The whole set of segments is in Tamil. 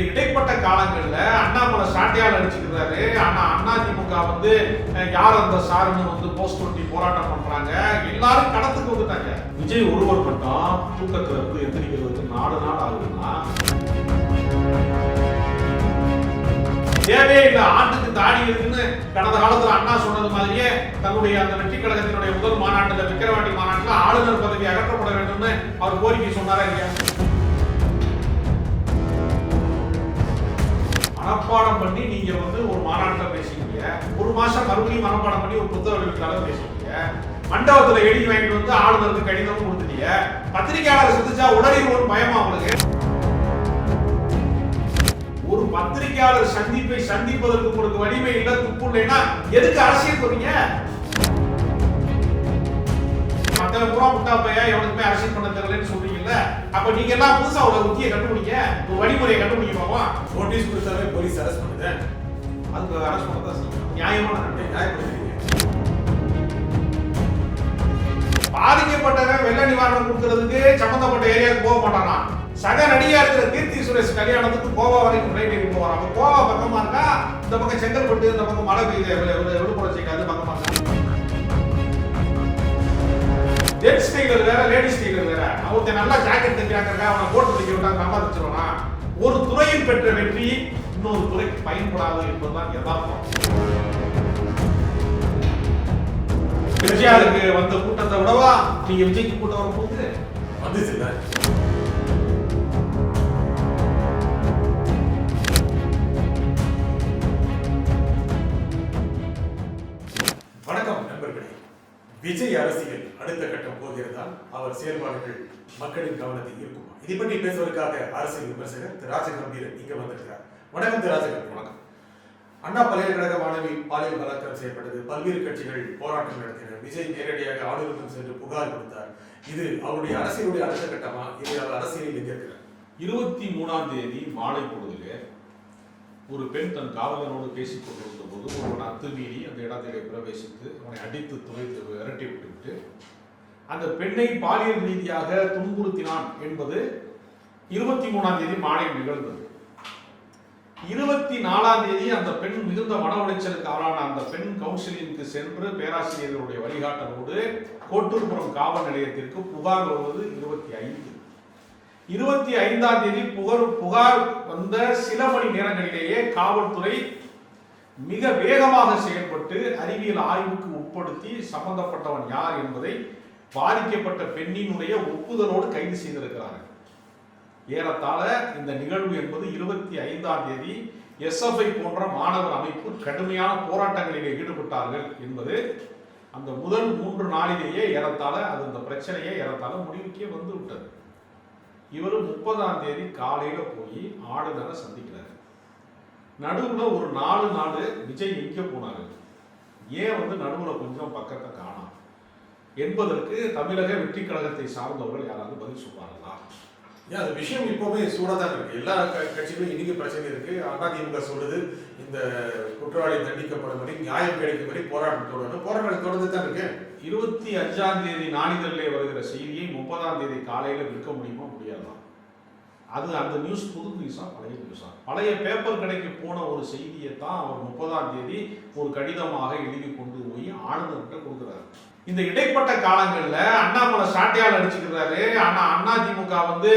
இந்த இடைப்பட்ட காலங்களில் அண்ணாமலை சாட்டையால் அடிச்சுக்கிறாரு ஆனா அண்ணா திமுக வந்து யார் அந்த சாருன்னு வந்து போஸ்ட் ஒட்டி போராட்டம் பண்றாங்க? எல்லாரும் கடத்துக்கு வந்துட்டாங்க. விஜய் ஒருவர் மட்டும் தூக்கத்துல இருந்து எந்திரிக்கிறதுக்கு நாலு நாள் ஆகுதுன்னா? தேவையே இல்லை. ஆண்டுக்கு தாடி இருக்குன்னு கடந்த காலத்துல அண்ணா சொன்னது மாதிரியே தன்னுடைய அந்த வெற்றி கழகத்தினுடைய முதல் மாநாட்டில் விக்கிரவாண்டி மாநாட்டில் ஆளுநர் பதவி அகற்றப்பட வேண்டும்னு அவர் கோரிக்கை சொன்னாரா இல்லையா? மனப்பாடம் பண்ணி நீங்க வந்து ஒரு மாநாட்டில் பேசுறீங்க ஒரு மாசம் மறுபடியும் மனப்பாடம் பண்ணி ஒரு புத்தக வெளியீட்டாளர் பேசிக்கிறீங்க மண்டபத்துல எழுதி வாங்கிட்டு வந்து ஆளுநருக்கு கடிதமும் கொடுத்துட்டீங்க. பத்திரிகையாளர் சந்திச்சா உடனே ஒரு பயமா உங்களுக்கு ஒரு பத்திரிகையாளர் சந்திப்பை சந்திப்பதற்கு உங்களுக்கு வலிமை இல்ல துப்பு இல்லைன்னா எதுக்கு அரசியல் போறீங்க மற்ற பூரா முட்டாப்பையா எவனுக்குமே அரசியல் பண்ண தெரியலன்னு சொல்றீங்கல்ல அப்ப நீங்க எல்லாம் புதுசா ஒரு உத்தியை கண்டுபிடிங்க? ஒரு வழிமுறையை கண்டுபிடிக்க பார்ப்போம் நோட்டீஸ் கொடுத்தாவே போலீஸ் அரெஸ்ட் பண்ணுது அதுக்கு அரசு பண்ணதான் செய்யும். நியாயமான நியாயப்படுத்துறீங்க. பாதிக்கப்பட்டவன் வெள்ள நிவாரணம் கொடுக்கறதுக்கு சம்பந்தப்பட்ட ஏரியாவுக்கு போக மாட்டானா? சக நடிகா இருக்கிற கீர்த்தி சுரேஷ் கல்யாணத்துக்கு கோவா வரைக்கும் ட்ரெயின் போவான் அப்ப கோவா பக்கமா இருக்கா? இந்த பக்கம் செங்கல்பட்டு இந்த பக்கம் மழை பெய்யுது. விழுப்புரம் சைக்காது பக்கமா இருக்கா? ஜென்ஸ் டெய்லர் வேற லேடிஸ் டெய்லர் வேற. ஒருத்தன் நல்லா ஜாக்கெட் தைக்கிறாங்க அவனை போட்டு தைக்க விட்டாங்க நம்ம ஒரு துறையில் பெற்ற வெற்றி இன்னொரு துறைக்கு பயன்படாது என்பதுதான் யதார்த்தம். விஜயாருக்கு வந்த கூட்டத்தை விடவா? நீங்க விஜய்க்கு கூட்டம் வரும்போது? வந்துச்சு விஜய் அரசியல் அடுத்த கட்டம் போகிறதா? அவர் செயல்பாடுகள் மக்களின் கவனத்தை இருக்குமா? இதை பற்றி பேசுவதற்காக அரசியல் விமர்சகர் திரு ராஜகம்பீரன் இங்க வந்திருக்கிறார். வணக்கம் திரு ராஜகம்பீரன். வணக்கம். அண்ணா பல்கலைக்கழக மாணவி பாலியல் பலாத்காரம் செய்யப்பட்டது. பல்வேறு கட்சிகள் போராட்டம் நடத்தினர். விஜய் நேரடியாக ஆளுநரிடம் சென்று புகார் கொடுத்தார். இது அவருடைய அரசியலுடைய அடுத்த கட்டமா? இது அவர் அரசியலில் இருக்கிறார் இருபத்தி மூணாம் தேதி மாலை பொழுதிலே ஒரு பெண் தன் காவலனோடு பேசிக் கொண்டிருந்த போது ஒருவன் அத்துமீறி அந்த இடத்திலே பிரவேசித்து அவனை அடித்து துவைத்து விரட்டி விட்டுவிட்டு அந்த பெண்ணை பாலியல் ரீதியாக துன்புறுத்தினான் என்பது இருபத்தி மூணாம் தேதி மாலை நிகழ்ந்தது. இருபத்தி நாலாம் தேதி அந்த பெண் மிகுந்த மன உளைச்சலுக்கு ஆளான அந்த பெண் கவுன்சிலிங்க்கு சென்று பேராசிரியர்களுடைய வழிகாட்டலோடு கோட்டூர்புரம் காவல் நிலையத்திற்கு புகார் வருவது இருபத்தி ஐந்து. இருபத்தி ஐந்தாம் தேதி புகார் புகார் வந்த சில மணி நேரங்களிலேயே காவல்துறை மிக வேகமாக செயல்பட்டு அறிவியல் ஆய்வுக்கு உட்படுத்தி சம்பந்தப்பட்டவன் யார் என்பதை பாதிக்கப்பட்ட பெண்ணினுடைய ஒப்புதலோடு கைது செய்திருக்கிறார்கள். ஏறத்தாழ இந்த நிகழ்வு என்பது இருபத்தி ஐந்தாம் தேதி எஸ்எஃப்ஐ போன்ற மாணவர் அமைப்பு கடுமையான போராட்டங்களிலே ஈடுபட்டார்கள் என்பது அந்த முதல் மூன்று நாளிலேயே ஏறத்தாழ அது அந்த பிரச்சனையை ஏறத்தாழ முடிவுக்கே வந்து விட்டது இவர் முப்பதாம் தேதி காலையில போய் ஆளுநரை சந்திக்கிறாரு. நடுவுல ஒரு நாலு நாள் விஜய் எங்க போனாரு. ஏன் வந்து நடுவுல கொஞ்சம் பக்கத்தை காணோம் என்பதற்கு தமிழக வெற்றி கழகத்தை சார்ந்தவர்கள் யாராவது பதில் சொல்வார்களா? ஏன் அந்த விஷயம் இப்போவே சூடா தான் இருக்கு. எல்லா கட்சிகளும் இன்னைக்கு பிரச்சனை இருக்கு. அதிமுக சொல்லுது இந்த குற்றவாளி தண்டிக்கப்படும் வரை நியாயம் கிடைக்கும் வரை போராட்டம் தொடரணும். போராட்டம் தொடர்ந்து தான் இருக்கு. இருபத்தி அஞ்சாம் தேதி நாளிதழிலே வருகிற செய்தியை முப்பதாம் தேதி காலையில விற்க முடியுமா? அது அந்த நியூஸ் புது நியூஸா பழைய நியூஸா பழைய பேப்பர் கடைக்கு போன ஒரு செய்தியை தான் அவர் முப்பதாம் தேதி ஒரு கடிதமாக எழுதி கொண்டு போய் ஆளுநர்கிட்ட கொடுக்குறாரு. இந்த இடைப்பட்ட காலங்களில் அண்ணாமலை சாட்டையால் அடிச்சுக்கிறாரு. ஆனா அண்ணா திமுக வந்து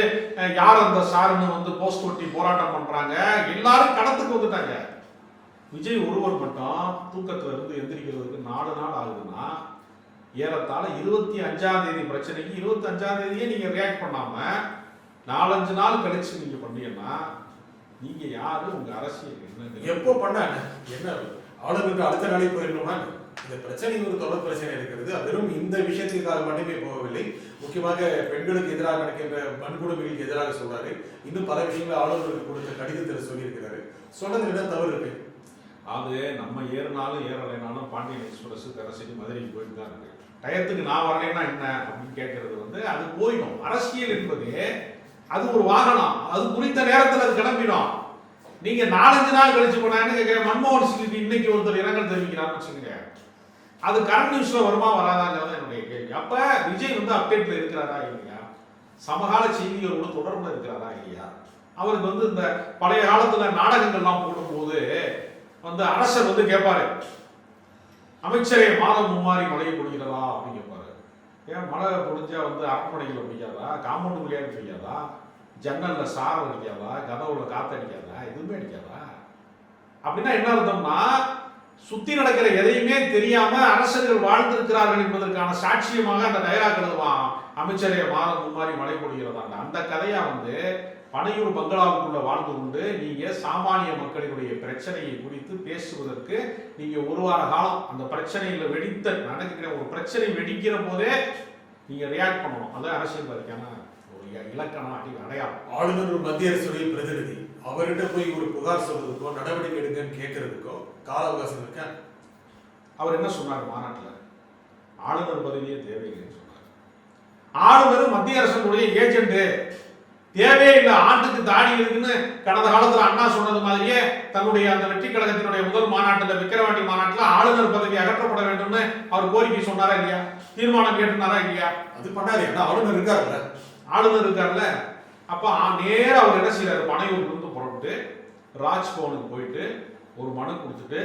யார் அந்த சாருன்னு வந்து போஸ்ட் ஒட்டி போராட்டம் பண்றாங்க. எல்லாரும் கடத்துக்கு வந்துட்டாங்க. விஜய் ஒருவர் மட்டும் தூக்கத்துல இருந்து எந்திரிக்கிறதுக்கு நாலு நாள் ஆகுதுன்னா ஏறத்தாழ இருபத்தி அஞ்சாம் தேதி பிரச்சனைக்கு இருபத்தி அஞ்சாம் தேதியே நீங்க ரியாக்ட் பண்ணாம நாலஞ்சு நாள் கழிச்சு நீங்க பண்ணீங்கன்னா நீங்க யாரு உங்க அரசியல் என்ன எப்போ பண்ண என்ன? ஆளுநருக்கு அடுத்த நாளே போயிடணும்னா இந்த பிரச்சனை ஒரு தொடர் பிரச்சனை இருக்கிறது. வெறும் இந்த விஷயத்திற்காக மட்டுமே போகவில்லை. முக்கியமாக பெண்களுக்கு எதிராக நடக்கின்ற வன்கொடுமைகளுக்கு எதிராக சொல்றாரு. இன்னும் பல விஷயங்களை ஆளுநருக்கு கொடுத்த கடிதத்தில் சொல்லியிருக்கிறாரு. சொன்னது என்ன தவறு இருக்கு? அது நம்ம ஏறினாலும் ஏறலைனாலும் பாண்டியன் எக்ஸ்பிரஸ் கரசடி மதுரைக்கு போயிட்டு தான் இருக்கு. டயத்துக்கு நான் வரலைன்னா என்ன அப்படின்னு கேட்கறது வந்து அது போயிடும். அரசியல் என்பது அது ஒரு வாகனம். அது குறித்த நேரத்தில் அது கிளம்பிடும். நீங்க நாலஞ்சு நாள் கழிச்சு போனா என்ன கேட்கிறேன் மன்மோகன் சிங் இன்னைக்கு ஒருத்தர் இரங்கல் தெரிவிக்கிறான்னு வச்சுக்கோங்க. அது கரண்ட் நியூஸ்ல வருமா வராதாங்கிறது என்னுடைய கேள்வி. அப்ப விஜய் வந்து அப்டேட்ல இருக்கிறாரா இல்லையா? சமகால செய்திகளோடு தொடர்புல இருக்கிறாரா இல்லையா? அவருக்கு வந்து இந்த பழைய காலத்துல நாடகங்கள்லாம் போடும்போது வந்து அரசர் வந்து கேட்பாரு அமைச்சரே மாதம் மும்மாறி மலையை கொடுக்கிறதா அப்படின்னு ஏன் மழை பொழிஞ்சா வந்து அரண்மனைகளை அடிக்காதா காம்பவுண்ட் விளையாட்டு பெய்யாதா ஜன்னலில் சாரம் அடிக்காதா? கதவுல காத்து அடிக்காதா? எதுவுமே அடிக்காதா? அப்படின்னா என்ன அர்த்தம்னா சுத்தி நடக்கிற எதையுமே தெரியாம அரசர்கள் வாழ்ந்திருக்கிறார்கள் என்பதற்கான சாட்சியமாக அந்த டயலாக் எழுதுவான் அமைச்சரைய மாதம் மும்மாறி மழை பொழிகிறதா அந்த கதையா வந்து பனையூர் பங்களாவுக்குள்ள வாழ்ந்து கொண்டு நீங்க சாமானிய மக்களினுடைய பிரச்சனையை குறித்து பேசுவதற்கு நீங்க ஒரு வார காலம் அந்த பிரச்சனையில வெடித்த நடக்கிற ஒரு பிரச்சனை வெடிக்கிற போதே நீங்க ரியாக்ட் பண்ணணும். அதான் அரசியல்வாதிக்கான ஒரு இலக்கணம் அடி அடையாளம். ஆளுநர் ஒரு மத்திய அரசுடைய பிரதிநிதி. அவர்கிட்ட போய் ஒரு புகார் சொல்றதுக்கோ நடவடிக்கை எடுங்கன்னு கேட்கறதுக்கோ கால அவகாசம் இருக்கா? அவர் என்ன சொன்னார் மாநாட்டில்? ஆளுநர் பதவியே தேவையில்லைன்னு சொன்னார். ஆளுநர் மத்திய அரசனுடைய ஏஜென்ட் தேவையில்லை ஆண்டுக்கு தாடி இருக்குன்னு கடந்த காலத்துல அண்ணா சொன்னது மாதிரியே தன்னுடைய அந்த வெற்றி கழகத்தினுடைய முதல் மாநாட்டில் விக்கிரவாண்டி மாநாட்டில் ஆளுநர் பதவி அகற்றப்பட வேண்டும்னு அவர் கோரிக்கை சொன்னாரா இல்லையா? தீர்மானம் கேட்டுனாரா இல்லையா? அது பண்ணாரு. ஏன்னா ஆளுநர் இருக்காருல்ல. ஆளுநர் இருக்கார்ல அப்ப ஆ- நேரா அவர் என்ன செய்யறாரு பனையூர்ல இருந்து புறப்பட்டு ராஜ்பவனுக்கு போயிட்டு ஒரு மனு கொடுத்துட்டு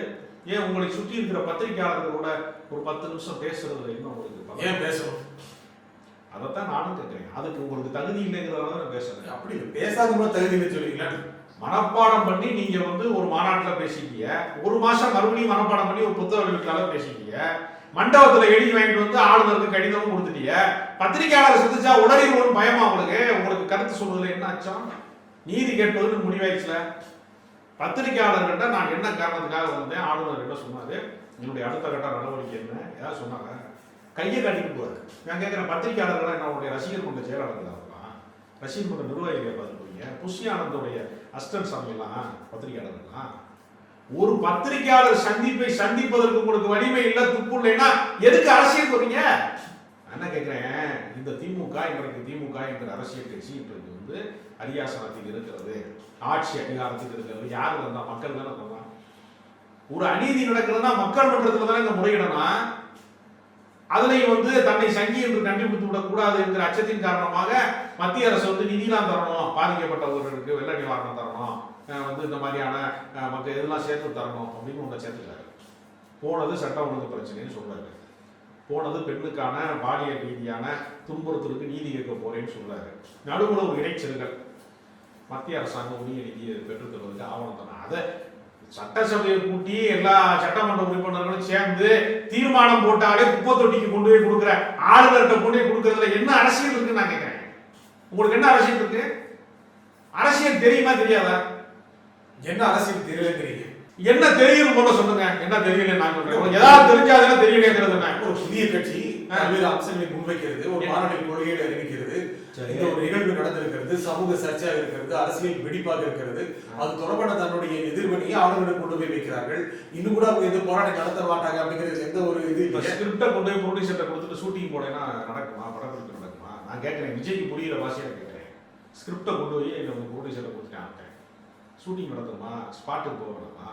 ஏன் உங்களை சுற்றி இருக்கிற பத்திரிகையாளர்களோட ஒரு பத்து நிமிஷம் பேசுறதுல என்ன உங்களுக்கு? ஏன் பேசணும்? அதைத்தான் நானும் கேட்கிறேன். அதுக்கு உங்களுக்கு தகுதி இல்லைங்கிறதால நான் பேசுறேன். அப்படி பேசாத தகுதி இல்லை சொல்லுவீங்களா மனப்பாடம் பண்ணி நீங்க வந்து ஒரு மாநாட்டுல பேசிக்கீங்க. ஒரு மாசம் மறுபடியும் மனப்பாடம் பண்ணி ஒரு புத்தக வெளியீட்டாளர் பேசிக்கீங்க. மண்டபத்துல எழுதி வாங்கிட்டு வந்து ஆளுநருக்கு கடிதமும் கொடுத்துட்டீங்க. பத்திரிகையாளர் சந்திச்சா உடனே பயமா உங்களுக்கு? உங்களுக்கு கருத்து சொல்றதுல என்ன அச்சம்? நீதி கேட்பதுன்னு முடிவாயிடுச்சுல. பத்திரிகையாளர்கிட்ட நான் என்ன காரணத்துக்காக வந்தேன்? ஆளுநர் என்ன சொன்னாரு. என்னுடைய அடுத்த கட்ட நடவடிக்கை என்ன? ஏதாவது சொன்னாங்க? கையை காட்டிட்டு போறாரு. நான் கேட்கிறேன் பத்திரிகையாளர்கள் என்னுடைய உங்களுடைய ரசிகர் கொண்ட செயலாளர்கள் அவர்களாம் ரசிகர் கொண்ட நிர்வாகிகளை பார்த்துருக்கீங்க போறீங்க புஷி ஆனந்தோடைய அஸ்டன் சாமிலாம் பத்திரிகையாளர்கள்லாம். ஒரு பத்திரிகையாளர் சந்திப்பை சந்திப்பதற்கு உங்களுக்கு வலிமை இல்ல துப்பு இல்லைன்னா எதுக்கு அரசியல் போறீங்க? என்ன கேட்கிறேன் இந்த திமுக இன்றைக்கு திமுக என்கிற அரசியல் கட்சி இன்றைக்கு வந்து அரியாசனத்தில் இருக்கிறது. ஆட்சி அதிகாரத்தில் இருக்கிறது. யார் வந்தா மக்கள் தானே ஒரு அநீதி நடக்கிறதுனா மக்கள் மன்றத்தில் தானே இந்த முறையிடணும். அதுலேயும் வந்து தன்னை சங்கி என்று கண்டுபிடித்து விடக்கூடாது என்கிற அச்சத்தின் காரணமாக மத்திய அரசு வந்து நிதிலாம் தரணும் பாதிக்கப்பட்டவர்களுக்கு வெள்ள நிவாரணம் தரணும் வந்து இந்த மாதிரியான மக்கள் இதெல்லாம் சேர்த்து தரணும் அப்படின்னு ஒன்றை சேர்த்துட்டாரு. போனது சட்ட ஒழுங்கு பிரச்சனைன்னு சொல்றாரு. போனது பெண்ணுக்கான பாலியல் ரீதியான துன்புறுத்தலுக்கு நீதி கேட்க போறேன்னு சொல்றாரு. நடுவுல ஒரு இடைச்சல்கள் மத்திய அரசாங்கம் உரிய நிதியை பெற்றுத்தருவதற்கு ஆவணம் தானே அதை சட்டசபையை கூட்டி எல்லா சட்டமன்ற உறுப்பினர்களும் சேர்ந்து தீர்மானம் போட்டாலே குப்பை தொட்டிக்கு கொண்டு போய் கொடுக்குற ஆளுநர்கிட்ட கொண்டு போய் கொடுக்கறதுல என்ன அரசியல் இருக்குன்னு நான் கேட்கிறேன். உங்களுக்கு என்ன அரசியல் இருக்கு? அரசியல் தெரியுமா தெரியாதா? என்ன அரசியல் தெரியலங்கிறீங்க என்ன தெரியும் போல சொல்லுங்க. என்ன தெரியல நான் சொல்றேன். ஏதாவது தெரிஞ்சாதானே தெரியலங்கிறது ஒரு புதிய கட்சி பல்வேறு அம்சங்களை முன்வைக்கிறது ஒரு மாநாட்டின் கொள்கைகளை அறிவிக்கிறது. இந்த ஒரு நிகழ்வு நடந்திருக்கிறது சமூக சர்ச்சையாக இருக்கிறது அரசியல் வெடிப்பாக இருக்கிறது. அது தொடர்பான தன்னுடைய எதிர்வினையை ஆளுநருக்கு கொண்டு போய் வைக்கிறார்கள். இன்னும் கூட அவங்க எந்த போராட்டம் நடத்த மாட்டாங்க அப்படிங்கிறது எந்த ஒரு இது இப்ப ஸ்கிரிப்டை கொண்டு போய் ப்ரொடியூசர்ட்ட கொடுத்துட்டு ஷூட்டிங் போனேன்னா நடக்குமா? படப்பிடிப்பு நடக்குமா? நான் கேட்கிறேன் விஜய்க்கு புரியுற பாஷையில கேட்கிறேன். ஸ்கிரிப்டை கொண்டு போய் நம்ம ப்ரொடியூசர்ட்ட கொடுத்துட்டேன் ஷூட்டிங் நடத்துமா? ஸ்பாட்டுக்கு போக வேணாமா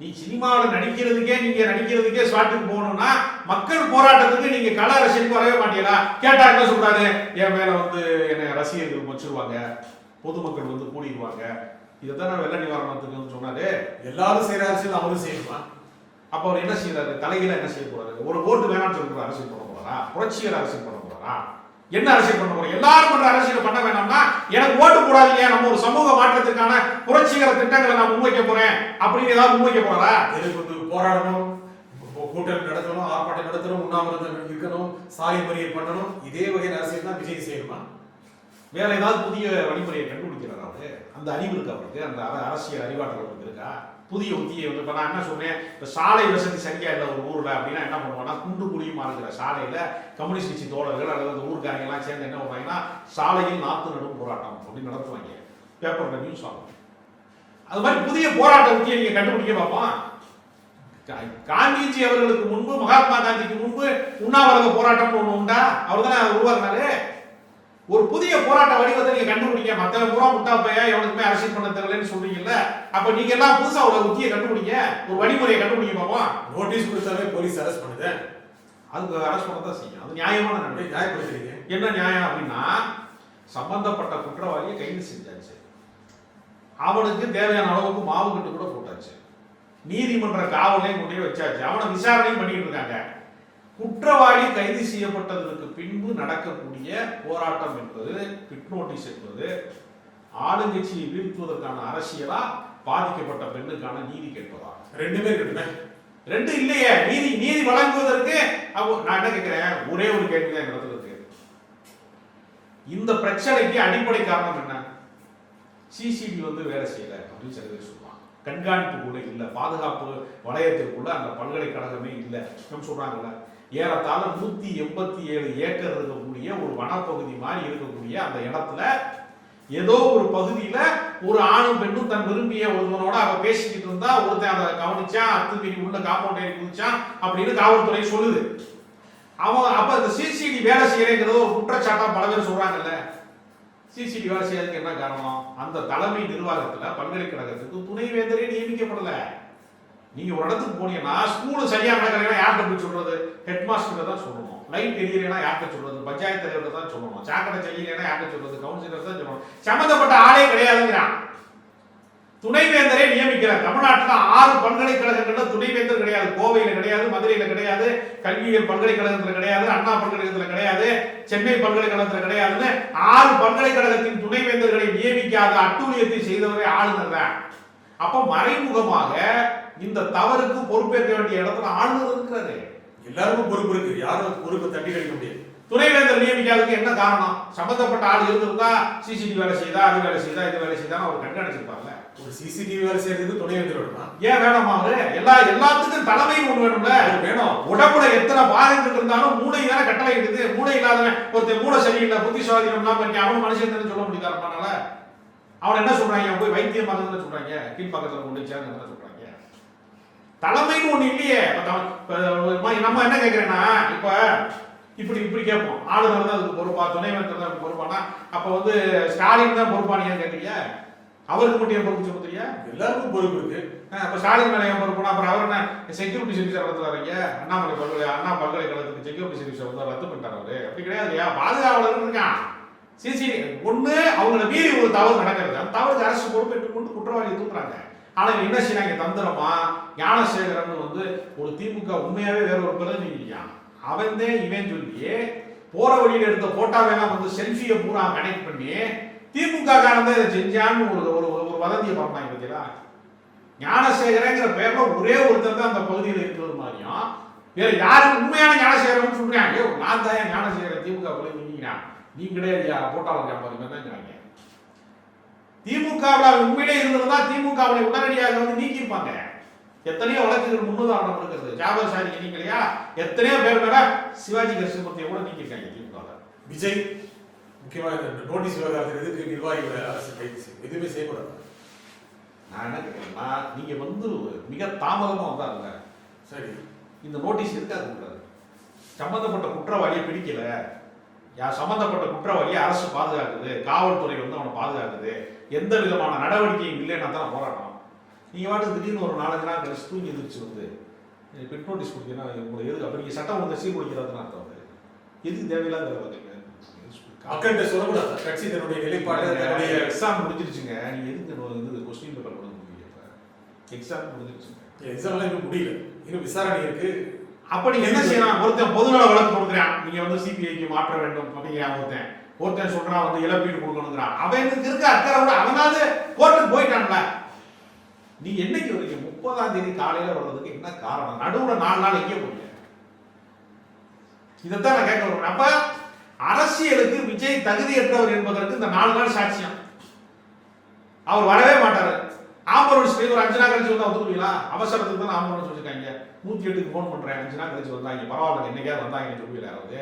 நீ சினிமாவில் நடிக்கிறதுக்கே நீங்க நடிக்கிறதுக்கே ஸ்பாட்டுக்கு போகணும்னா மக்கள் போராட்டத்துக்கு நீங்க கல அரசியலுக்கு வரவே மாட்டீங்களா? கேட்டா என்ன சொல்றாரு? என் மேல வந்து என்னை ரசிகர்கள் வச்சிருவாங்க. பொதுமக்கள் வந்து கூடிடுவாங்க. இதைத்தான் வெள்ள நிவாரணத்துக்குன்னு சொன்னாரு. எல்லாரும் செய்யற அரசியல் அவரும் செய்யணுமா அப்ப அவர் என்ன செய்யறாரு தலைகீழ என்ன செய்ய போறாரு? ஒரு ஓட்டு வேணாம்னு சொல்லி அரசியல் பண்ண போறாரா? புரட்சிகர அரசியல் பண்ண போறாரா? என்ன அரசியல் பண்ண போறோம் எல்லாரும் பண்ற அரசியல் பண்ண வேணாம்னா எனக்கு ஓட்டு போடாதீங்க. நம்ம ஒரு சமூக மாற்றத்திற்கான புரட்சிகர திட்டங்களை நான் முன்வைக்க போறேன். அப்படின்னு ஏதாவது முன்வைக்க போறாரா? எதுக்கு வந்து போராடணும்? கூட்டம் நடத்தணும் ஆர்ப்பாட்டம் நடத்தணும் உண்ணாவிரதம் இருக்கணும் சாலை முறையை பண்ணணும். இதே வகையில் அரசியல் தான் விஜய் செய்யணுமா? வேற ஏதாவது புதிய வழிமுறையை கண்டுபிடிக்கிறாரா அவரு? அந்த அறிவு இருக்கு அவருக்கு? அந்த அரசியல் அறிவாற்றல் அவருக்கு இருக்கா? புதிய உத்தியை வந்து இப்போ நான் என்ன சொன்னேன்? இந்த சாலை வசதி சரியா இல்லை ஒரு ஊரில் அப்படின்னா என்ன பண்ணுவாங்கன்னா குண்டு குழியுமா இருக்கிற சாலையில் கம்யூனிஸ்ட் கட்சி தோழர்கள் அல்லது அந்த ஊருக்காரங்கெல்லாம் சேர்ந்து என்ன பண்ணுவாங்கன்னா சாலையில் நாற்று நடும் போராட்டம் அப்படின்னு நடத்துவாங்க. பேப்பரில் நியூஸ் ஆகும். அது மாதிரி புதிய போராட்ட உத்தியை நீங்கள் கண்டுபிடிக்க பார்ப்போம். காந்திஜி அவர்களுக்கு முன்பு மகாத்மா காந்திக்கு முன்பு உண்ணாவிரத போராட்டம்னு ஒண்ணு உண்டா? அவர் தானே உருவாக்குனாரு? ஒரு புதிய போராட்ட வடிவத்தை நீங்க கண்டுபிடிக்க மத்தவன் பூரா முட்டா பையா எவனுக்குமே அரசியல் பண்ண தெரியலன்னு சொல்றீங்கல்ல. அப்ப நீங்க எல்லாம் புதுசா ஒரு உத்தியை கண்டுபிடிங்க. ஒரு வழிமுறையை கண்டுபிடிக்க பார்ப்போம் நோட்டீஸ் கொடுத்தாவே போலீஸ் அரெஸ்ட் பண்ணுது. அதுக்கு அரசு பண்ண தான் செய்யும். அது நியாயமான அப்படியே நியாயப்படுத்துறீங்க. என்ன நியாயம் அப்படின்னா சம்பந்தப்பட்ட குற்றவாளியை கைது செஞ்சாச்சு. அவனுக்கு தேவையான அளவுக்கு மாவு கட்டு கூட போட்டாச்சு. நீதிமன்ற காவலையும் கொண்டு வச்சாச்சு. அவனை விசாரணையும் பண்ணிட்டு இருக்காங்க. குற்றவாளி கைது செய்யப்பட்டதற்கு பின்பு நடக்கக்கூடிய போராட்டம் என்பது பிட் நோட்டீஸ் என்பது ஆளுங்கட்சியை வீழ்த்துவதற்கான அரசியலா பாதிக்கப்பட்ட பெண்ணுக்கான நீதி கேட்பதா? ரெண்டுமே இருக்கட்டுமே ரெண்டு இல்லையே. நீதி நீதி வழங்குவதற்கு நான் என்ன கேட்கிறேன்? ஒரே ஒரு கேள்வி தான் இடத்துல இருக்கு. இந்த பிரச்சனைக்கு அடிப்படை காரணம் என்ன? சிசிடி வந்து வேலை செய்யல அப்படின்னு சில பேர் சொல்லுவாங்க. கண்காணிப்பு கூட இல்லை பாதுகாப்பு வளையத்திற்குள்ள அந்த பல்கலைக்கழகமே இல்லை நம்ம சொல்றாங்கல்ல. ஏறத்தாழ நூத்தி எண்பத்தி ஏழு ஏக்கர் இருக்கக்கூடிய ஒரு வனப்பகுதி மாதிரி இருக்கக்கூடிய அந்த இடத்துல ஏதோ ஒரு பகுதியில ஒரு ஆணும் பெண்ணும் தன் விரும்பிய ஒருவனோட அவ பேசிக்கிட்டு இருந்தா ஒருத்தன் அதை கவனிச்சான் அத்துமீறி உள்ள காம்பவுண்ட் ஏறி குதிச்சான் அப்படின்னு காவல்துறை சொல்லுது. அவன் அப்ப இந்த சிசிடி வேலை செய்யறேங்கிறத ஒரு குற்றச்சாட்டா பல பேர் சொல்றாங்கல்ல. சிசிடி வேலை என்ன காரணம்? அந்த தலைமை நிர்வாகத்தில் பல்கலைக்கழகத்துக்கு துணைவேந்தரே நியமிக்கப்படல. நீங்க ஒரு இடத்துக்கு போனீங்கன்னா ஸ்கூல் சரியா நடக்கலைன்னா யார்கிட்ட போய் சொல்றது? ஹெட் மாஸ்டர் தான் சொல்லணும். லைட் எரியலைன்னா யார்கிட்ட சொல்றது? பஞ்சாயத்து தலைவர்கிட்ட தான் சொல்லணும். சாக்கடை செய்யலைன்னா யார்கிட்ட சொல்றது? கவுன்சிலர் தான் சொல்லணும். சம்மந்தப்பட்ட ஆளே கிடையாதுங்கிறான். துணைவேந்தரை நியமிக்கிறார். தமிழ்நாட்டில் ஆறு பல்கலைக்கழகங்கள்ல துணைவேந்தர் கிடையாது. கோவையில கிடையாது மதுரையில கிடையாது கல்வியியல் பல்கலைக்கழகத்துல கிடையாது அண்ணா பல்கலைக்கழகத்துல கிடையாது சென்னை பல்கலைக்கழகத்துல கிடையாதுன்னு ஆறு பல்கலைக்கழகத்தின் துணைவேந்தர்களை நியமிக்காத அட்டூழியத்தை செய்தவரே ஆளுநர் தான். அப்ப மறைமுகமாக இந்த தவறுக்கு பொறுப்பேற்க வேண்டிய இடத்துல ஆளுநர் இருக்கிறாரு. எல்லாருக்கும் பொறுப்பு இருக்கு. யாரும் பொறுப்பை தட்டி கழிக்க முடியாது. துணைவேந்தர் நியமிக்காததுக்கு என்ன காரணம்? சம்பந்தப்பட்ட ஆள் இருந்திருந்தா சிசிடிவி வேலை செய்தா அது வேலை செய்தா இது வேலை செய்தா அவர் கண்காணிச்சிருப்பார்ல. ஒரு சிசிடிவி வேலை செய்யறதுக்கு துணை வந்து வேணுமா ஏன் வேணாமா அவரு? எல்லா எல்லாத்துக்கும் தலைமை ஒண்ணு வேணும்ல. அது வேணும். உடம்புல எத்தனை பாகங்கள் இருந்தாலும் மூளை தானே கட்டளை இருக்குது மூளை இல்லாதவன் ஒருத்தன் மூளை சரியில்லை புத்தி சுவாதீனம் இல்லாம இருக்கேன் அவன் மனுஷன் சொல்ல முடியாதுனால அவன் என்ன சொல்றாங்க? போய் வைத்தியம் பார்க்கறதுன்னு சொல்றாங்க. கீழ்பக்கத்துல கொண்டு வச்சாங்க என்ன சொல்றாங்க? தலைமைன்னு ஒண்ணு இல்லையே. நம்ம என்ன கேக்குறேன்னா இப்ப இப்படி இப்படி கேட்போம். ஆளுநர் தான் அதுக்கு பொறுப்பா துணைவேந்தர் தான் பொறுப்பானா? அப்ப வந்து ஸ்டாலின் தான் பொறுப்பானியான்னு கேட்கறீங்க அவருக்கு மட்டும் ஏன் பொறுப்பு சொல்லுறீங்க எல்லாருக்கும் பொறுப்பு இருக்கு. ஆ, அப்ப ஸ்டாலின் மேல ஏன் பொறுப்புனா? அப்புறம் அவர் என்ன செக்யூரிட்டி சர்வீஸ் நடத்துறாருங்க. அண்ணாமலை பல்கலை அண்ணா பல்கலைக்கழகத்துக்கு செக்யூரிட்டி சர்வீஸ் வந்து ரத்து பண்ணிட்டாரு அவரு. அப்படி கிடையாது இல்லையா? பாதுகாவலர் இருக்கான் சிசி ஒண்ணு அவங்கள மீறி ஒரு தவறு நடக்கிறது. அந்த தவறுக்கு அரசு பொறுப்பேற்றுக் கொண்டு குற்றவாளியை தூக்குறாங்க. ஆனா இவங்க என்ன செய்யறாங்க? தந்திரமா? ஞானசேகரன் வந்து ஒரு திமுக உண்மையாவே வேற ஒரு பிரதிநிதியா? அவன் தான் இவன் சொல்லி போற வழியில எடுத்த போட்டோவெல்லாம் வந்து செல்ஃபியை பூரா கனெக்ட் பண்ணி திமுக காரணம் தான் இதை செஞ்சான்னு ஒரு ஒரு ஒரு வதந்தியை பரப்பாங்க பார்த்தீங்களா? ஞானசேகரங்கிற பேர்ல ஒரே ஒருத்தர் தான் அந்த பகுதியில் இருக்கிறது மாதிரியும் வேற யாரும் உண்மையான ஞானசேகரன் சொல்றாங்க? நான் தான் ஏன் ஞானசேகரன்? திமுக போல நீங்க நீ கிடையாது யா போட்டாளர் வியாபாரி தான் சொன்னாங்க திமுகவில் உண்மையிலே இருந்திருந்தா திமுக உடனடியாக வந்து நீக்கியிருப்பாங்க. எத்தனையோ வழக்குகள் முன்னுதாரணம் இருக்கிறது. ஜாபர் சாதி நீக்கலையா எத்தனையோ பேர் மேல சிவாஜி கிருஷ்ணமூர்த்தியை கூட நீக்கியிருக்காங்க திமுக விஜய் முக்கியமாக இந்த நோட்டீஸ் விவகாரத்தில் எதுக்கு நிர்வாகிகளை அரசு கைது செய்யும் எதுவுமே செய்யக்கூடாது. நான் என்ன கேட்கிறேன்னா நீங்க வந்து மிக தாமதமா வந்தாருங்க. சரி. இந்த நோட்டீஸ் இருக்காது கூடாது சம்பந்தப்பட்ட குற்றவாளியை பிடிக்கல. யா சம்பந்தப்பட்ட குற்றவாளியை அரசு பாதுகாக்குது. காவல்துறை வந்து அவனை பாதுகாக்குது. எந்த விதமான நடவடிக்கையும் இல்லைன்னா தான் போராட்டம். நீங்க வாட்டு திடீர்னு ஒரு நாலஞ்சு நாள் கழிச்சு தூங்கி எதிர்த்து வந்து பிட் நோட்டீஸ் கொடுத்தீங்கன்னா உங்களுக்கு எதுக்கு அப்ப நீங்க சட்டம் ஒழுங்கை சீர்குலைக்கிறதுன்னு அர்த்தம் அது? எதுக்கு தேவையில்லாத வேலை பார்க்குறீங்க மக்கள்கிட்ட சொல்லக்கூடாது. கட்சி தன்னுடைய நிலைப்பாடு தன்னுடைய எக்ஸாம் முடிஞ்சிருச்சுங்க. நீங்க எதுக்கு இது கொஸ்டின் பேப்பர் கொண்டு வந்து எக்ஸாம் முடிஞ்சிருச்சுங்க. எக்ஸாம்லாம் இன்னும் முடியல. இன்னும் விசாரணை இருக்கு. அப்ப நீங்க என்ன செய்யலாம்? ஒருத்தன் பொதுநல வழக்கு கொடுக்குறான். நீங்க வந்து சிபிஐக்கு மாற்ற வேண்டும். அப்படிங்கிறான் ஒருத்தன்? ஒருத்தன் சொல்றான் வந்து இழப்பீடு கொடுக்கணுங்கிறான். அவனுக்கு இருக்க? அக்கறை விட அவனாவது கோர்ட்டுக்கு போயிட்டான்ல. நீ என்னைக்கு வரீங்க முப்பதாம் தேதி காலையில வர்றதுக்கு என்ன காரணம்? நடுவுல நாலு நாள் எங்கே போறீங்க இதைத்தான் நான் கேட்க வரேன் அப்ப அரசியலுக்கு விஜய் தகுதியற்றவர் என்பதற்கு இந்த நாலு நாள் சாட்சியம். அவர் வரவே மாட்டாரு. ஆம்புலன்ஸ் ஒரு அஞ்சு நாள் கழிச்சு வந்தா வந்துருவீங்களா அவசரத்துக்கு தான் ஆம்புலன்ஸ் வச்சிருக்காங்க. நூத்தி எட்டுக்கு ஃபோன் பண்றேன். அஞ்சு நாள் கழிச்சு வந்தாங்க. பரவாயில்ல. என்னைக்கா வந்தாங்க சொல்லுவீங்களா யாராவது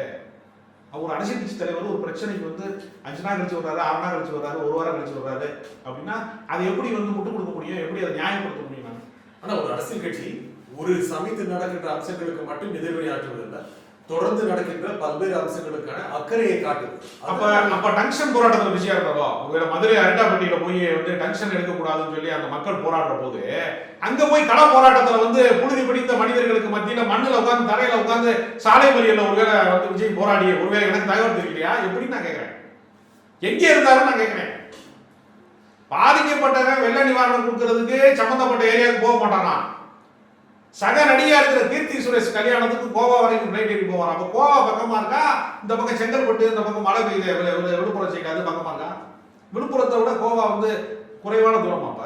ஒரு அரசியல் கட்சி தலைவர் ஒரு பிரச்சனைக்கு வந்து அஞ்சு நாள் கழிச்சு வர்றாரு ஆறு நாள் கழிச்சு வர்றாரு ஒரு வாரம் கழிச்சு வர்றாரு அப்படின்னா அதை எப்படி வந்து முட்டு கொடுக்க முடியும்? எப்படி அதை நியாயப்படுத்த முடியும்? நான் ஆனா ஒரு அரசியல் கட்சி ஒரு சமயத்தில் நடக்கின்ற அம்சங்களுக்கு மட்டும் எதிர்வினையாற்றுவதில்லை. தொடர்ந்து நடக்கின்ற பல்வேறு அம்சங்களுக்கான அக்கறையை காட்டுது. அப்ப அப்ப டங்ஷன் போராட்டத்துல பிஸியா இருந்தாரோ ஒருவேளை மதுரை அரட்டாப்பட்டியில போய் வந்து டங்ஷன் எடுக்கக்கூடாதுன்னு சொல்லி அந்த மக்கள் போராடுற போது அங்க போய் கள போராட்டத்துல வந்து புழுதி பிடித்த மனிதர்களுக்கு மத்தியில மண்ணுல உட்கார்ந்து தரையில உட்கார்ந்து சாலை மறியல்ல ஒருவேளை வந்து விஜய் போராடி ஒருவேளை எனக்கு தகவல் தெரியலையா? எப்படி நான் கேட்கிறேன். எங்கே இருந்தாருன்னு நான் கேட்கிறேன். பாதிக்கப்பட்டவன் வெள்ள நிவாரணம் கொடுக்கறதுக்கு சம்பந்தப்பட்ட ஏரியாவுக்கு போக மாட்டானா? சக நடிகா இருக்கிற கீர்த்தி சுரேஷ் கல்யாணத்துக்கு கோவா வரைக்கும் ஃப்ளைட் ஏறி போவான் அப்போ கோவா பக்கமா இருக்கா? இந்த பக்கம் செங்கல்பட்டு இந்த பக்கம் மழை பெய்யுது வி- எவ்வளோ விழுப்புரம் சைடு அது பக்கமா இருக்கா? விழுப்புரத்தை விட கோவா வந்து குறைவான தூரம் அப்ப.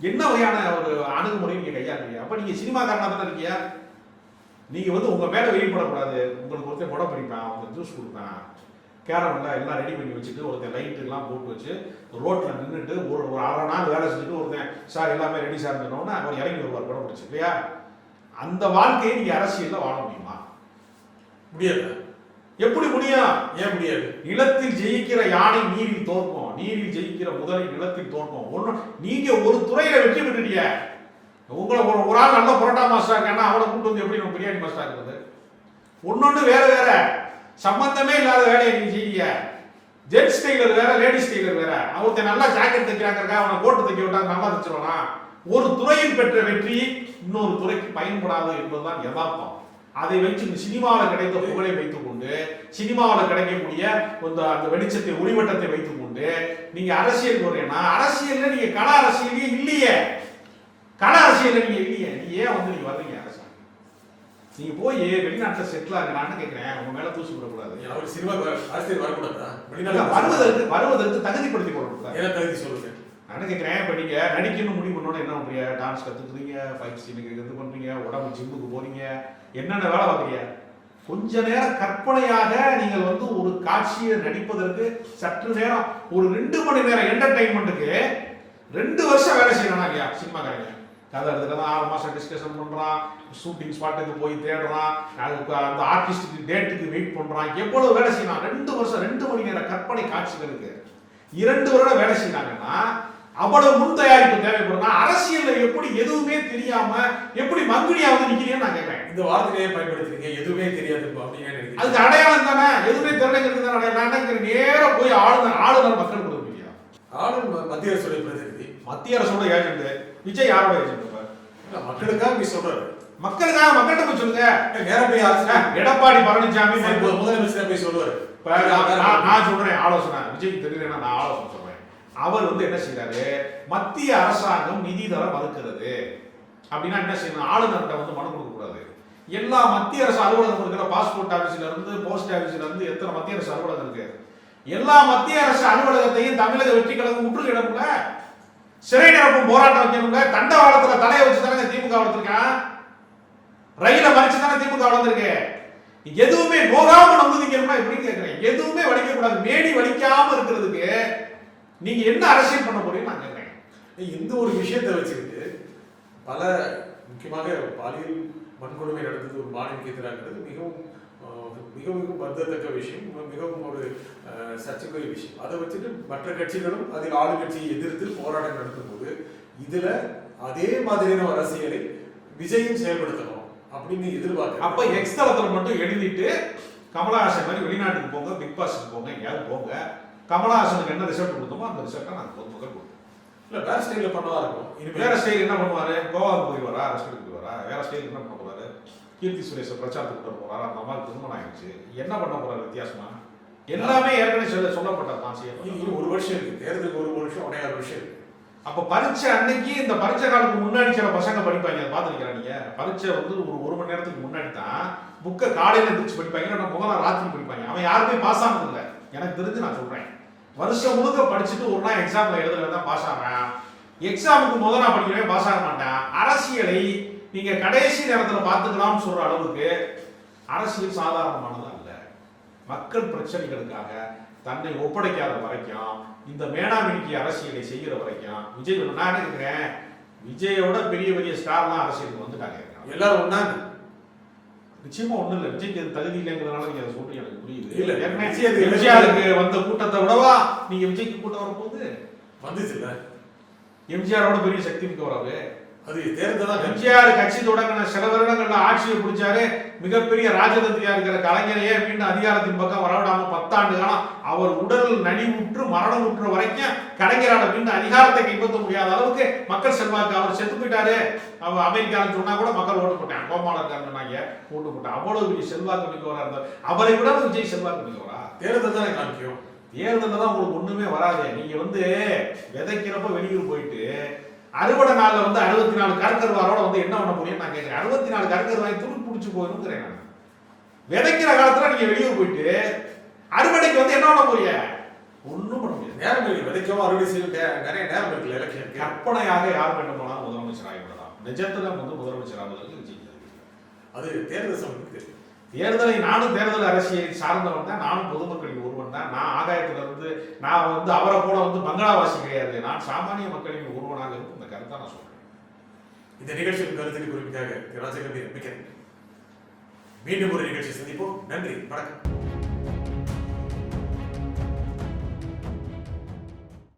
என்ன வகையான ஒரு அணுகுமுறை நீங்க கையாளுறீங்க? அப்ப நீங்க சினிமாக்காரனா தான் இருக்கீங்க? நீங்க வந்து உங்க மேல வெளிப்படக்கூடாது உங்களுக்கு ஒருத்தர் புடம் பிடிப்பேன் அவங்க ஜூஸ் கொடுப்பேன் கேரமெல்லாம் எல்லாம் ரெடி பண்ணி வச்சுட்டு ஒருத்தன் லைட் எல்லாம் போட்டு வச்சு ரோட்ல நின்றுட்டு ஒரு ஒரு அரை நாள் வேலை செஞ்சுட்டு ஒருத்தன் சார் எல்லாமே ரெடி சார் இருந்தோன்னா அவர் இறங்கி வருவார் படம் பிடிச்சி இல்லையா? அந்த வாழ்க்கையை நீங்க அரசியல்ல வாழ முடியுமா? முடியாது. எப்படி முடியும்? ஏன் முடியாது? நிலத்தில் ஜெயிக்கிற யானை நீரில் தோற்கும். நீரில் ஜெயிக்கிற முதலை நிலத்தில் தோற்கும். ஒண்ணு நீங்க ஒரு துறையில வெற்றி பெற்றுட்டீங்க. உங்களை ஒரு ஒரு ஆள் நல்ல புரோட்டா மாஸ்டர் இருக்கானா அவனை கூட்டு வந்து எப்படி நம்ம பிரியாணி மாஸ்டர் இருக்குது ஒன்னொன்னு வேற வேற. சம்பந்தமே இல்லாத வேலையை நீங்க செய்ய ஜென்ஸ் டெய்லர் வேற லேடிஸ் டெய்லர் வேற. அவர்த்த நல்லா ஜாக்கெட் தைக்கிறாங்க அவனை கோட்டு தைக்க விட்டா நல்லா தைச்சிருவானா? ஒரு துறையில் பெற்ற வெற்றி இன்னொரு துறைக்கு பயன்படாது என்பதுதான் யதார்த்தம். அதை வைத்து இந்த சினிமாவில் கிடைத்த புகழை வைத்துக் கொண்டு சினிமாவில் கிடைக்கக்கூடிய அந்த அந்த வெளிச்சத்தை ஒளிவட்டத்தை வைத்துக் கொண்டு நீங்க அரசியல் போறீங்கன்னா அரசியல்ல நீங்க கள அரசியலே இல்லையே. கள அரசியல்ல நீங்க இல்லையே. நீ ஏன் வந்து நீங்க வர்றீங்க? நீங்க போய் வெளிநாட்டுல செட்டில் ஆகலான்னு கேட்கிறேன் உங்க மேல தூசி விடக்கூடாது அவர் சினிமா அரசியல் வரக்கூடாதா? வெளிநாட்டு வருவதற்கு வருவதற்கு தகுதிப்படுத்திக் கொள்ளக்கூடாது என்ன தகுதி சொல்லுங்க? நான் கேட்கிறேன் இப்போ நீங்க நடிக்கணும் முடிவு பண்ணோட என்ன பண்றீங்க? டான்ஸ் கத்துக்கிறீங்க ஃபைட் சீனுக்கு இது பண்றீங்க உடம்பு ஜிம்முக்கு போறீங்க என்னென்ன வேலை பார்க்குறீங்க? கொஞ்ச நேரம் கற்பனையாக நீங்கள் வந்து ஒரு காட்சியை நடிப்பதற்கு சற்று நேரம் ஒரு ரெண்டு மணி நேரம் என்டர்டைன்மெண்ட்டுக்கு ரெண்டு வருஷம் வேலை செய்யணும் இல்லையா சினிமாக்காரங்க? கதை எடுத்துக்கலாம் ஆறு மாசம் டிஸ்கஷன் பண்றான். ஷூட்டிங் ஸ்பாட்டுக்கு போய் தேடுறான். அதுக்கு அந்த ஆர்டிஸ்டுக்கு டேட்டுக்கு வெயிட் பண்றான். எவ்வளவு வேலை செய்யலாம் ரெண்டு வருஷம் ரெண்டு மணி நேரம் கற்பனை காட்சிகளுக்கு. இரண்டு வருடம் வேலை செய்யறாங்கன்னா அவ்வளவு முன் தயாரிப்பு தேவைப்படும்னா அரசியல்ல எப்படி எதுவுமே தெரியாம எப்படி மங்குனியா வந்து நிக்கிறீங்கன்னு நான் கேட்கிறேன். இந்த வார்த்தையை பயன்படுத்துறீங்க. எதுவுமே தெரியாது அப்படின்னு அதுக்கு அடையாளம் தானே? எதுவுமே தெரியலங்கிறது தானே அடையாளம். நான் நினைக்கிறேன் நேரா போய் ஆளுநர் ஆளுநர் மக்கள் கொடுப்பீங்க ஆளும் மத்திய அரசுடைய பிரதிநிதி. மத்திய அரசோட ஏஜென்ட் விஜய் யாரோட ஏஜென்ட் இல்ல, மக்களுக்காக நீ சொல்றாரு மக்களுக்காக மக்கள்கிட்ட போய் சொல்லுங்க. நேரம் போய் எடப்பாடி பழனிசாமி இப்ப முதலமைச்சர் போய் சொல்லுவாரு. இப்ப நான் சொல்றேன் ஆலோசனை. விஜய்க்கு தெரியலன்னா நான் ஆலோசனை சொல்றேன். அவர் வந்து என்ன செய்யறாரு மத்திய அரசாங்கம் நிதி தர மறுக்கிறது. அப்படின்னா என்ன செய்யணும்? ஆளுநர்கிட்ட வந்து மனு கொடுக்க கூடாது. எல்லா மத்திய அரசு அலுவலகம் இருக்கிற பாஸ்போர்ட் ஆபீஸ்ல இருந்து போஸ்ட் ஆபீஸ்ல இருந்து எத்தனை மத்திய அரசு அலுவலகம் இருக்கு? எல்லா மத்திய அரசு அலுவலகத்தையும் தமிழக வெற்றி கழகம் முற்றுகையிடணும்ல சிறை நிரப்பும் போராட்டம் வைக்கணுங்க. தண்டவாளத்துல தலையை வச்சு தானே திமுக வளர்த்திருக்கேன். ரயில மறைச்சு தானே திமுக வளர்ந்துருக்கு. எதுவுமே நோகாம நம்புதிக்கணுமா எப்படின்னு கேட்கிறேன் எதுவுமே வலிக்க கூடாது மேடி வலிக்காம இருக்கிறதுக்கு நீங்க என்ன அரசியல் பண்ண போறீங்க நான் கேட்கிறேன் இந்த ஒரு விஷயத்தை வச்சுக்கிட்டு பல முக்கியமாக பாலியல் வன்கொடுமை நடந்தது ஒரு மாநிலக்கு எதிராகிறது மிகவும் மிக மிகவும் வருந்தத்தக்க விஷயம் மிக- மிகவும் ஒரு சர்ச்சைக்குரிய விஷயம். அதை வச்சுட்டு மற்ற கட்சிகளும் அதில் ஆளுங்கட்சியை எதிர்த்து போராட்டம் நடத்தும் போது இதுல அதே மாதிரியான ஒரு அரசியலை விஜயும் செயல்படுத்தணும் அப்படின்னு எதிர்பார்க்க அப்ப எக்ஸ் தளத்துல மட்டும் எழுதிட்டு கமலஹாசன் மாதிரி வெளிநாட்டுக்கு போங்க பிக் பாஸ்க்கு போங்க எங்கேயாவது போங்க கமலஹாசனுக்கு என்ன ரிசல்ட் கொடுத்தோமோ அந்த ரிசல்ட்டை நாங்கள் பொதுமக்கள் கொடுப்போம். இல்ல வேற ஸ்டைல பண்ணவா இருக்கும். வேற ஸ்டைல் என்ன பண்ணுவாரு? கோவாவுக்கு போயிடுவாரா ரெஸ்டாரண்ட் போயிடுவாரா வேற ஸ்டைல் என்ன பண்ண போறாரு கீர்த்தி சுரேஷ பிரச்சாரத்துக்கு கொண்டு போறாரு அந்த மாதிரி திருமணம் ஆயிடுச்சு. என்ன பண்ண போறாரு வித்தியாசமா? எல்லாமே ஏற்கனவே சொல்ல சொல்லப்பட்டது தான் இனி ஒரு வருஷம் இருக்கு. தேர்தலுக்கு ஒரு வருஷம் ஒன்னே வருஷம் இருக்கு. அப்ப பரீட்சை அன்னைக்கு இந்த பரீட்சை காலத்துக்கு முன்னாடி சில பசங்க படிப்பாங்க. அதை பார்த்துருக்கீங்களா நீங்க. பரீட்சை வந்து ஒரு ஒரு மணி நேரத்துக்கு முன்னாடி தான் புக்கை காலையில எந்திரிச்சு படிப்பாங்க. இல்லைன்னா முதல் நாள் ராத்திரி படிப்பாங்க. அவன் யாருமே பாஸ் ஆனது இல்லை. எனக்கு தெரிஞ்சு நான் சொல்றேன். வருஷம் முழுக்க படிச்சுட்டு ஒரு நாள் எக்ஸாம்ல எழுதுறது தான் பாஸ் ஆகிறேன் எக்ஸாமுக்கு முதல் நாள் படிக்கிறவே பாஸ் ஆக மாட்டேன். அரசியலை நீங்க கடைசி நேரத்துல பார்த்துக்கலாம்னு சொல்ற அளவுக்கு அரசியல் சாதாரணமானது அல்ல. மக்கள் பிரச்சனைகளுக்காக தன்னை ஒப்படைக்காத வரைக்கும் இந்த மேனாமினிக்கு அரசியலை செய்கிற வரைக்கும் விஜய் நான் என்ன கேட்கிறேன் விஜயோட பெரிய பெரிய ஸ்டார்லாம் அரசியலுக்கு வந்துட்டாங்க. எல்லாரும் ஒண்ணாங்க. நிச்சயமா ஒண்ணும் இல்ல. விஜய்க்கு தகுதி இல்லைங்கிறதுனால நீங்க அதை சொல்றீங்க எனக்கு புரியுது. இல்ல, அது எம்ஜிஆருக்கு வந்த கூட்டத்தை விடவா? நீங்க விஜய்க்கு கூட்டம் வரப்போகுது வந்துச்சுல்ல. எம்ஜிஆரோட பெரிய சக்தி மிக்கவராது அது தேர்தல் தான் எம்ஜிஆர் கட்சி தொடங்கின சில வருடங்கள்ல ஆட்சியை பிடிச்சாரு. மிகப்பெரிய ராஜதந்திரியா இருக்கிற கலைஞரையே மீண்டும் அதிகாரத்தின் பக்கம் வரவிடாம பத்தாண்டு காலம் அவர் உடல் நலிவுற்று மரணம் உற்ற வரைக்கும் கலைஞரால மீண்டும் அதிகாரத்தை கைப்பற்ற முடியாத அளவுக்கு மக்கள் செல்வாக்கு அவர் செத்து போயிட்டாரு. அவர் அமெரிக்கான்னு சொன்னா கூட மக்கள் ஓட்டு போட்டாங்க. கோமாளர் சொன்னாங்க ஓட்டு போட்டாங்க. அவ்வளவு பெரிய செல்வாக்கு மிக்கவரா இருந்தார். அவரை விட விஜய் செல்வாக்கு மிக்கவரா? தேர்தல் தான் காமிக்கும். தேர்தலில் தான் உங்களுக்கு ஒண்ணுமே வராது. நீங்க வந்து விதைக்கிறப்ப வெளியூர் போயிட்டு அறுவடை நாள்ல வந்து அறுபத்தி நாலு கருக்கருவாரோட வந்து என்ன பண்ண முடியும் நான் கேட்கிறேன். அறுபத்தி நாலு கருக்கருவாய் துரு பிடிச்சி போயிருங்கிறேன் நான். விதைக்கிற காலத்துல நீங்க வெளியூர் போயிட்டு அறுவடைக்கு வந்து என்ன பண்ண போறீங்க? ஒண்ணும் பண்ண முடியாது. நேரம் இருக்கு விதைக்கவும் அறுவடை செய்யும் நே- நிறைய நேரம் இருக்குல்ல எலெக்ஷன் கற்பனையாக யார் வேண்டும் போனாலும் முதலமைச்சர் ஆகிவிடலாம் நிஜத்துல வந்து முதலமைச்சர் ஆவதற்கு விஜய். அது தேர்தல் சமயத்துக்கு தெரியும். தேர்தலை நானும் தேர்தல் அரசியலை சார்ந்தவன் தான். நானும் பொதுமக்களின் ஒருவன் தான். நான் ஆதாயத்துல இருந்து நான் வந்து அவரை போல வந்து பங்களாவாசி கிடையாது. நான் சாமானிய மக்களின் ஒருவனாக இருக்கும் இந்த கருத்தை நான் சொல்றேன் இந்த நிகழ்ச்சியின் கருத்துக்கு குறிப்பிட்டாக ராஜகம்பி மிக்க மீண்டும் ஒரு நிகழ்ச்சி சந்திப்போம். நன்றி. வணக்கம்.